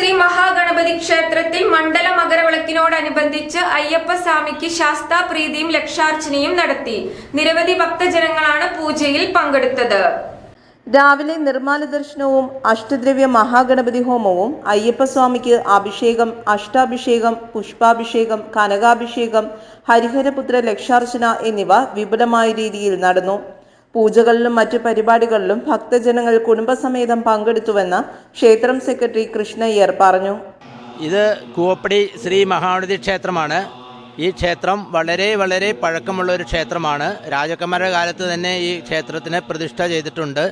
ശ്രീ മഹാഗണപതി ക്ഷേത്രത്തിൽ മണ്ഡല മകരവിളക്കിനോടനുബന്ധിച്ച് അയ്യപ്പസ്വാമിക്ക് ശാസ്താപ്രീതിയും ലക്ഷാർച്ചനയും നടത്തി. നിരവധി ഭക്തജനങ്ങളാണ് പൂജയിൽ പങ്കെടുത്തത്. രാവിലെ നിർമ്മാല ദർശനവും അഷ്ടദ്രവ്യ മഹാഗണപതി ഹോമവും അയ്യപ്പസ്വാമിക്ക് അഭിഷേകം അഷ്ടാഭിഷേകം പുഷ്പാഭിഷേകം കനകാഭിഷേകം ഹരിഹരപുത്ര ലക്ഷാർച്ചന എന്നിവ വിപുലമായ രീതിയിൽ നടന്നു. പൂജകളിലും മറ്റു പരിപാടികളിലും ഭക്തജനങ്ങൾ കുടുംബസമേതം പങ്കെടുത്തുവെന്ന് ക്ഷേത്രം സെക്രട്ടറി കൃഷ്ണയ്യർ പറഞ്ഞു. ഇത് കൂവപ്പടി ശ്രീ മഹാഗണപതി ക്ഷേത്രമാണ്. ഈ ക്ഷേത്രം വളരെ വളരെ പഴക്കമുള്ള ഒരു ക്ഷേത്രമാണ്. രാജകുമാര കാലത്ത് തന്നെ ഈ ക്ഷേത്രത്തിന് പ്രതിഷ്ഠ ചെയ്തിട്ടുണ്ട്.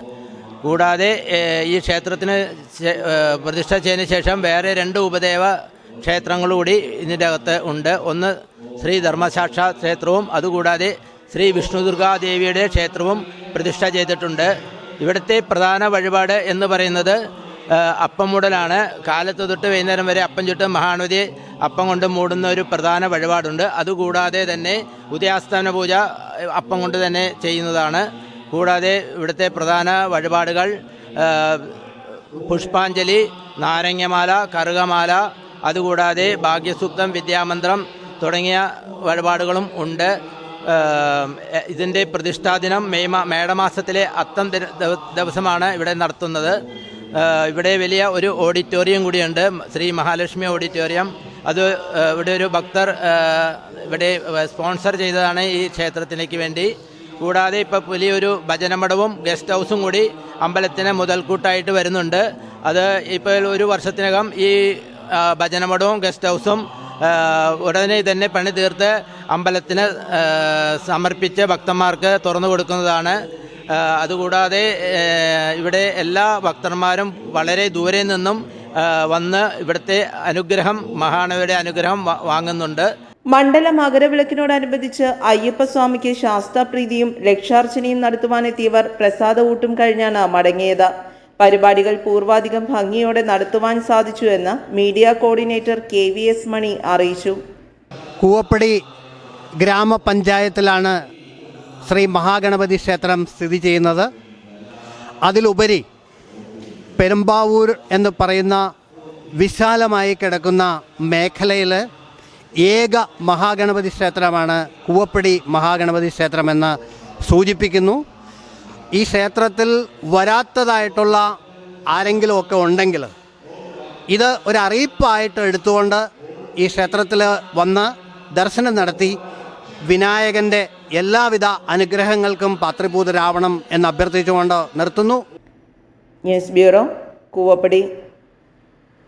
കൂടാതെ ഈ ക്ഷേത്രത്തിന് പ്രതിഷ്ഠ ചെയ്തതിന് ശേഷം വേറെ രണ്ട് ഉപദേവ ക്ഷേത്രങ്ങൾ കൂടി ഇതിന്റെ അകത്ത് ഉണ്ട്. ഒന്ന് ശ്രീ ധർമ്മസാക്ഷാ ക്ഷേത്രവും അതുകൂടാതെ ശ്രീ വിഷ്ണു ദുർഗാദേവിയുടെ ക്ഷേത്രവും പ്രതിഷ്ഠ ചെയ്തിട്ടുണ്ട്. ഇവിടുത്തെ പ്രധാന വഴിപാട് എന്ന് പറയുന്നത് അപ്പം മൂടലാണ്. കാലത്ത് തൊട്ട് വൈകുന്നേരം വരെ അപ്പം ചുട്ട് മഹാനവതി അപ്പം കൊണ്ട് മൂടുന്ന ഒരു പ്രധാന വഴിപാടുണ്ട്. അതുകൂടാതെ തന്നെ ഉദയാസ്ഥാന പൂജ അപ്പം കൊണ്ട് തന്നെ ചെയ്യുന്നതാണ്. കൂടാതെ ഇവിടുത്തെ പ്രധാന വഴിപാടുകൾ പുഷ്പാഞ്ജലി നാരങ്ങമാല കറുകമാല അതുകൂടാതെ ഭാഗ്യസൂക്തം വിദ്യാമന്ത്രം തുടങ്ങിയ വഴിപാടുകളും ഉണ്ട്. ഇതിന്റെ പ്രതിഷ്ഠാദിനം മെയ് മാ മേടമാസത്തിലെ അത്തം ദിവസമാണ് ഇവിടെ നടത്തുന്നത്. ഇവിടെ വലിയ ഒരു ഓഡിറ്റോറിയം കൂടിയുണ്ട് ശ്രീ മഹാലക്ഷ്മി ഓഡിറ്റോറിയം. അത് ഇവിടെ ഒരു ഭക്തർ ഇവിടെ സ്പോൺസർ ചെയ്തതാണ് ഈ ക്ഷേത്രത്തിലേക്ക് വേണ്ടി. കൂടാതെ ഇപ്പോൾ വലിയൊരു ഭജനമഠവും ഗസ്റ്റ് ഹൗസും കൂടി അമ്പലത്തിന് മുതൽക്കൂട്ടായിട്ട് വരുന്നുണ്ട്. അത് ഇപ്പോൾ ഒരു വർഷത്തിനകം ഈ ഭജനമഠവും ഗസ്റ്റ് ഹൗസും ഉടനെ തന്നെ പണി തീർത്ത് അമ്പലത്തിന് സമർപ്പിച്ച് ഭക്തന്മാർക്ക് തുറന്നു കൊടുക്കുന്നതാണ്. അതുകൂടാതെ ഇവിടെ എല്ലാ ഭക്തന്മാരും വളരെ ദൂരെ നിന്നും വന്ന് ഇവിടുത്തെ അനുഗ്രഹം മഹാനവയുടെ അനുഗ്രഹം വാങ്ങുന്നുണ്ട്. മണ്ഡല മകരവിളക്കിനോടനുബന്ധിച്ച് അയ്യപ്പസ്വാമിക്ക് ശാസ്താപ്രീതിയും രക്ഷാർച്ചനയും നടത്തുവാനെത്തിയവർ പ്രസാദ ഊട്ടും കഴിഞ്ഞാണ് മടങ്ങിയത്. പരിപാടികൾ പൂർവാധികം ഭംഗിയോടെ നടത്തുവാൻ സാധിച്ചുവെന്ന് media coordinator K V S Mani അറിയിച്ചു. കൂവപ്പടി ഗ്രാമപഞ്ചായത്തിലാണ് ശ്രീ മഹാഗണപതി ക്ഷേത്രം സ്ഥിതി ചെയ്യുന്നത്. അതിലുപരി പെരുമ്പാവൂർ എന്ന് പറയുന്ന വിശാലമായി കിടക്കുന്ന മേഖലയിൽ ഏക മഹാഗണപതി ക്ഷേത്രമാണ് കൂവപ്പടി മഹാഗണപതി ക്ഷേത്രമെന്ന് സൂചിപ്പിക്കുന്നു. ഈ ക്ഷേത്രത്തിൽ വരാത്തതായിട്ടുള്ള ആരെങ്കിലുമൊക്കെ ഉണ്ടെങ്കിൽ ഇത് ഒരു എടുത്തുകൊണ്ട് ഈ ക്ഷേത്രത്തിൽ വന്ന് ദർശനം നടത്തി വിനായകന്റെ എല്ലാവിധ അനുഗ്രഹങ്ങൾക്കും പാത്രിഭൂതരാവണം എന്ന് അഭ്യർത്ഥിച്ചുകൊണ്ട് നിർത്തുന്നു. News bureau Koovappady